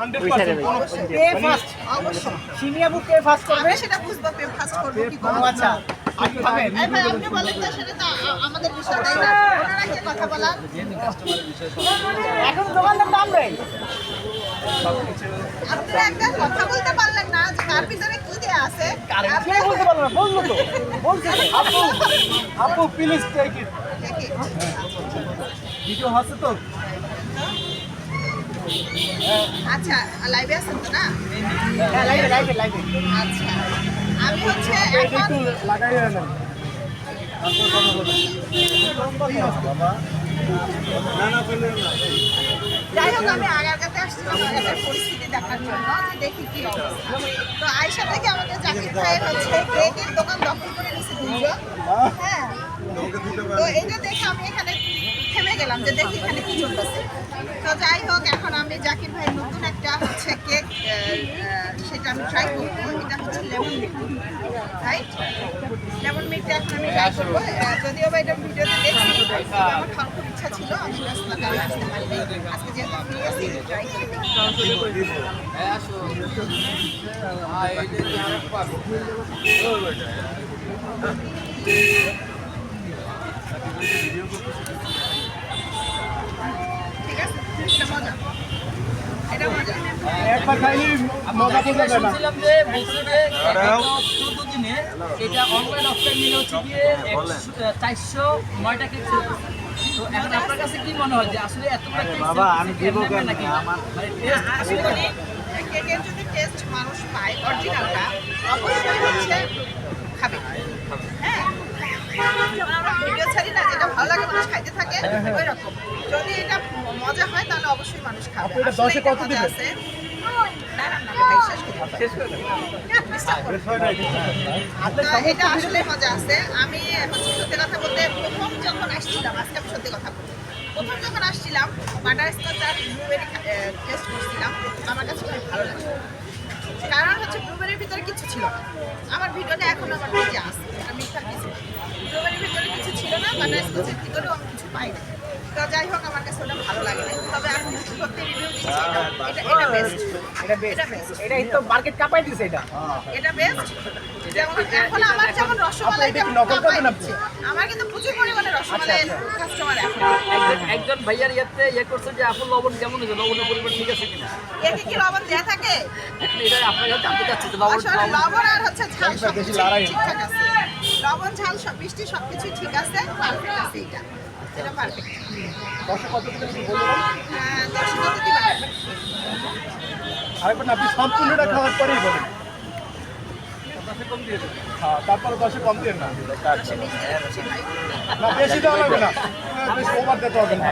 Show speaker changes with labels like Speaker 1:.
Speaker 1: আমাদের বিষয় তাই না? ওনারা কি কথা বলার?
Speaker 2: এখন দোকানদার দাম নেই।
Speaker 1: আপনারা একটা কথা বলতে পারলেন না যে কার ভিতরে কি দেয়া আছে।
Speaker 2: কে বলতে পারল না বলল তো। বলছে
Speaker 3: আপু আপু প্লিজ টেক ইট ভিডিও হচ্ছে তো।
Speaker 1: আচ্ছা লাইভে আছেন তো না?
Speaker 2: হ্যাঁ লাইভে লাইভে লাইভে
Speaker 1: আচ্ছা আমি হচ্ছে এখন
Speaker 3: লাগাই না
Speaker 1: যাই হোক আমি আগারগাতে আসছিলাম আগারগার পরিস্থিতি দেখার জন্য যে দেখি কি অবস্থা। তো আয়সা থেকে আমাদের জাকির ভাইয়ের হচ্ছে কেকের দোকান দখল করে দুজন হ্যাঁ। তো এটা দেখে আমি এখানে থেমে গেলাম যে দেখি এখানে কি চলতেছে। তো যাই হোক, এখন আমি জাকির ভাই নতুন একটা হচ্ছে কেক সেটা আমি ট্রাই করব। এটা হচ্ছে লেমন মিল্ক রাইট লেমন মিল্কটা এখন আমি ট্রাই করব। যদিও বা এটা ভিডিওতে দেখছি আমার খাওয়ার খুব ইচ্ছা ছিল, আমি ব্যস্ততার কারণে আসতে পারিনি আজকে যেহেতু ফ্রি আছি ট্রাই করি
Speaker 4: শুনছিলাম যে বলছিল চোদ্দ দিনে এটা অনলাইন অফলাইন মিলে হচ্ছে গিয়ে চারশো নয়টা কেক তো এখন আপনার কাছে কি মনে হয় যে আসলে এতটা কেক
Speaker 3: বাবা, আমি দেবো কেন? আমার-
Speaker 4: মানে
Speaker 1: আসলে কেকের যদি টেস্ট মানুষ পায় অরিজিনালটা অবশ্যই হচ্ছে খাবে। হ্যাঁ? আমরা ভিডিও ছাড়ি না যেটা ভালো লাগে মানুষ খাইতে থাকে ওই রকম যদি এটা মজা হয় তাহলে অবশ্যই মানুষ খাবে।
Speaker 3: দশে কত
Speaker 1: মজা
Speaker 3: দিবেন?
Speaker 1: আছে। না, না, না, ভাই, শেষ করি। বিশ্বাস করুন।
Speaker 3: বেশ হয় না
Speaker 1: মজা আছে। আমি হচ্ছে সত্যি কথা বলতে প্রথম যখন আসছিলাম, আজকে আমি সত্যি কথা বলব। প্রথম যখন আসছিলাম বাটার স্কচ আর ব্লুবেরি টেস্ট করছিলাম। আমার কাছে খুব ভালো লাগে কারণ হচ্ছে ব্লুবেরির ভিতরে কিছু ছিল আমার ভিডিওটা এখন আমার কাছে এটা মিথ্যা কিছু ব্লুবেরির ভিতরে কিছু ছিল না বাটার স্কচের ভিতরেও আমি কিছু পাই না। তো যাই হোক আমার কাছে ওটা ভালো লাগে না তবে এখন সত্যি রিভিউ দিচ্ছি এটা এটা বেস্ট
Speaker 2: এটা বেস্ট
Speaker 1: এটা বেস্ট
Speaker 2: এটা তো মার্কেট কাপাই দিছে এটা।
Speaker 1: এটা বেস্ট যেমন এখন আমার যেমন রসমালাই? আমার কিন্তু প্রচুর পরিমাণে রসমালাই কাস্টমার এখন
Speaker 4: একজন- একজন ভাইয়ার ইয়েতে ইয়ে করছে যে আপন লবণ কেমন হয়েছে? লবণের পরিমাণ ঠিক আছে কিনা?
Speaker 1: একে কি লবণ দেয়া থাকে?
Speaker 4: এটা আপনার জানতে চাচ্ছি লবণ লবণ-
Speaker 1: আর হচ্ছে ঝাল সব ঠিকঠাক আছে। লবণ ঝাল সব মিষ্টি সব কিছু ঠিক আছে পারফেক্ট আছে এটা। এটা পারফেক্ট
Speaker 3: দশে কত দিবেন বলবেন?
Speaker 1: দশ কত দিবা
Speaker 3: আরেকবার না, আপনি সম্পূর্ণটা খাওয়ার পরেই বলেন। হ্যাঁ তারপরে দশে কম দিয়ে না। না বেশি দেওয়া লাগবে না। হ্যাঁ, বেশি ওভার দিতে হবে না।